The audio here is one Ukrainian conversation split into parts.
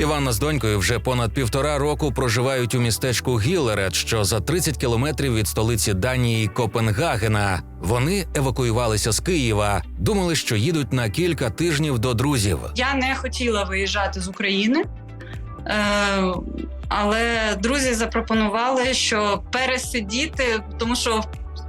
Іванна з донькою вже понад півтора року проживають у містечку Гілерет, що за 30 кілометрів від столиці Данії Копенгагена. Вони евакуювалися з Києва, думали, що їдуть на кілька тижнів до друзів. Я не хотіла виїжджати з України, е, але друзі запропонували, що пересидіти, тому що.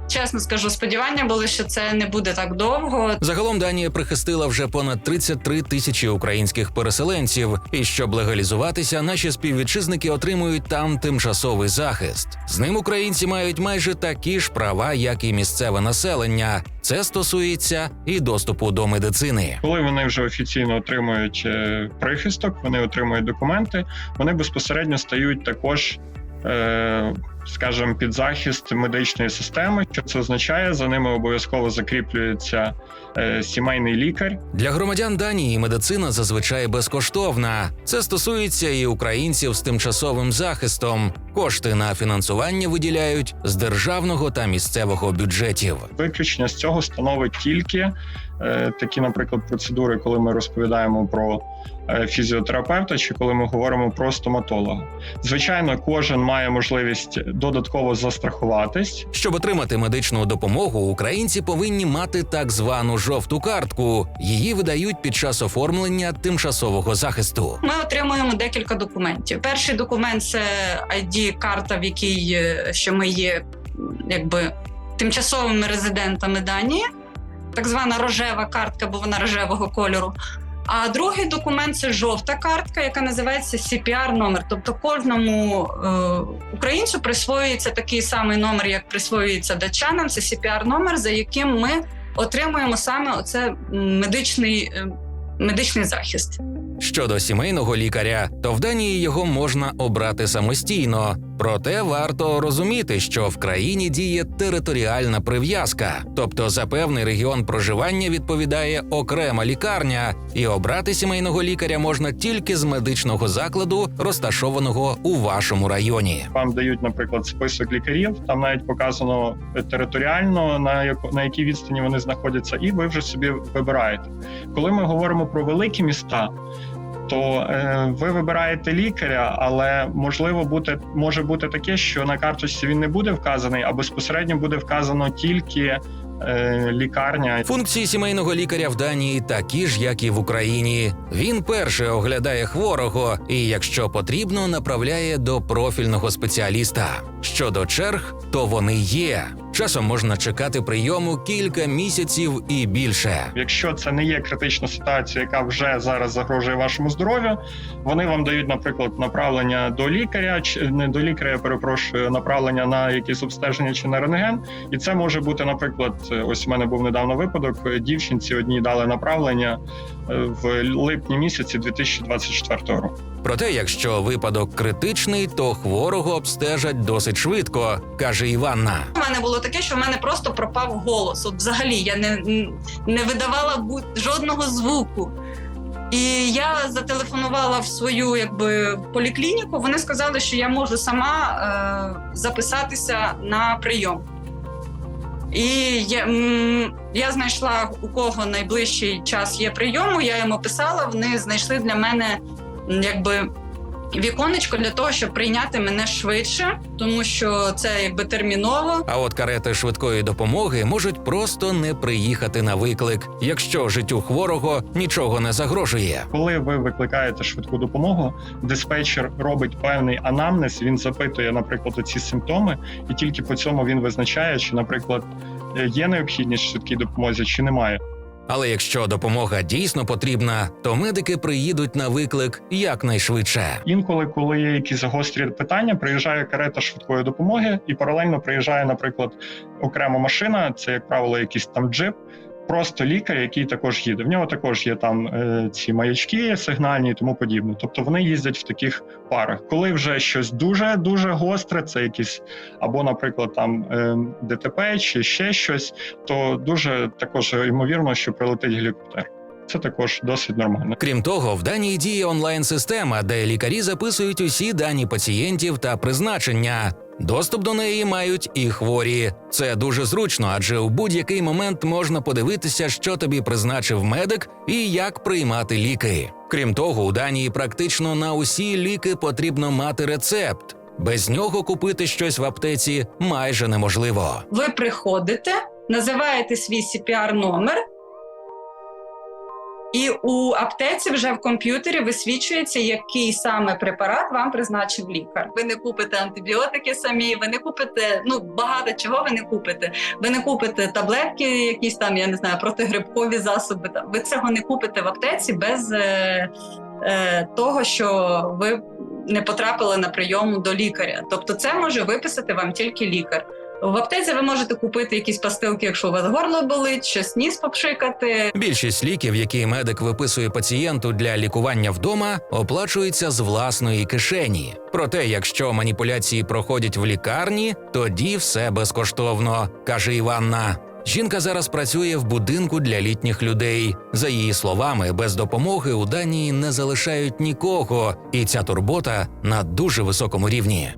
Чесно скажу, сподівання були, що це не буде так довго. Загалом Данія прихистила вже понад 33 тисячі українських переселенців. І щоб легалізуватися, наші співвітчизники отримують там тимчасовий захист. З ним українці мають майже такі ж права, як і місцеве населення. Це стосується і доступу до медицини. Коли вони вже офіційно отримують е, прихисток, вони отримують документи, вони безпосередньо стають також. Е, Скажімо, під захист медичної системи, що це означає, за ними обов'язково закріплюється е, сімейний лікар, Для громадян Данії медицина зазвичай безкоштовна. Це стосується і українців з тимчасовим захистом. Кошти на фінансування виділяють з державного та місцевого бюджетів. Виключення з цього становить тільки е, такі, наприклад, процедури, коли ми розповідаємо про е, фізіотерапевта, чи коли ми говоримо про стоматолога. Звичайно, кожен має можливість додатково застрахуватись. Щоб отримати медичну допомогу, українці повинні мати так звану жовту картку. Її видають під час оформлення тимчасового захисту. Ми отримуємо декілька документів. Перший документ це id карта в якій е, що ми є якби тимчасовими резидентами Данії, так звана рожева картка, бо вона рожевого кольору. А другий документ це жовта картка, яка називається CPR номер. Тобто кожному е, українцю присвоюється такий самий номер, як присвоюється датчанам. Це CPR номер, за яким ми отримуємо саме оце медичний, е, медичний захист. Щодо сімейного лікаря, то в Данії його можна обрати самостійно. Проте варто розуміти, що в країні діє територіальна прив'язка, тобто за певний регіон проживання відповідає окрема лікарня, і обрати сімейного лікаря можна тільки з медичного закладу, розташованого у вашому районі. Вам дають, наприклад, список лікарів. Там навіть показано територіально на яко на якій відстані вони знаходяться, і ви вже собі вибираєте. Коли ми говоримо про великі міста. То е, ви вибираєте лікаря, але можливо бути може бути таке, що на карточці він не буде вказаний, а безпосередньо буде вказано тільки е, лікарня. Функції сімейного лікаря в Данії такі ж, як і в Україні. Він перше оглядає хворого і, якщо потрібно, направляє до профільного спеціаліста. Щодо черг, то вони є. Часом можна чекати прийому кілька місяців і більше. Якщо це не є критична ситуація, яка вже зараз загрожує вашому здоров'ю, вони вам дають, наприклад, направлення до лікаря, чи не до лікаря, я перепрошую, направлення на якісь обстеження чи на рентген. І це може бути, наприклад, ось у мене був недавно випадок. Дівчинці одній дали направлення е, в липні місяці 2024 року. Проте, якщо випадок критичний, то хворого обстежать досить швидко, каже Іванна. У мене було таке, що в мене просто пропав голос. От взагалі я не, не видавала жодного звуку. І я зателефонувала в свою якби поліклініку. Вони сказали, що я можу сама е, записатися на прийом. І я, я знайшла у кого найближчий час є прийому. Я йому писала. Вони знайшли для мене якби віконечко для того, щоб прийняти мене швидше, тому що це якби терміново. А от карети швидкої допомоги можуть просто не приїхати на виклик, якщо життю хворого нічого не загрожує. Коли ви викликаєте швидку допомогу, диспетчер робить певний анамнез. Він запитує, наприклад, ці симптоми, і тільки по цьому він визначає, чи, наприклад, е, є необхідність швидкій допомозі, чи немає. Але якщо допомога дійсно потрібна, то медики приїдуть на виклик якнайшвидше. Інколи, коли є якісь гострі питання, приїжджає карета швидкої допомоги, і паралельно приїжджає, наприклад, окрема машина, це як правило, якийсь там джип. Просто лікар, який також їде. В нього також є там е, ці маячки сигнальні і тому подібне. Тобто вони їздять в таких парах. Коли вже щось дуже дуже гостре, це якісь або, наприклад, там е, ДТП чи ще щось, то дуже також ймовірно, що прилетить гелікоптер. Це також досить нормально. Крім того, в Данії діє онлайн-система, де лікарі записують усі дані пацієнтів та призначення. Доступ до неї мають і хворі. Це дуже зручно, адже у будь-який момент можна подивитися, що тобі призначив медик і як приймати ліки. Крім того, у Данії практично на усі ліки потрібно мати рецепт. Без нього купити щось в аптеці майже неможливо. Ви приходите, називаєте свій CPR номер, і у аптеці вже в комп'ютері висвічується, який саме препарат вам призначив лікар. Ви не купите антибіотики самі, ви не купите ну багато чого ви не купите. Ви не купите таблетки, якісь там, я не знаю, протигрибкові засоби. Ви цього не купите в аптеці без е, е, того, що ви не потрапили на прийом до лікаря. Тобто, це може виписати вам тільки лікар. В аптеці ви можете купити якісь пастилки, якщо у вас горло болить, щось ніс попшикати. Більшість ліків, які медик виписує пацієнту для лікування вдома, оплачується з власної кишені. Проте, якщо маніпуляції проходять в лікарні, тоді все безкоштовно, каже Іванна. Жінка зараз працює в будинку для літніх людей. За її словами, без допомоги у Данії не залишають нікого, і ця турбота на дуже високому рівні.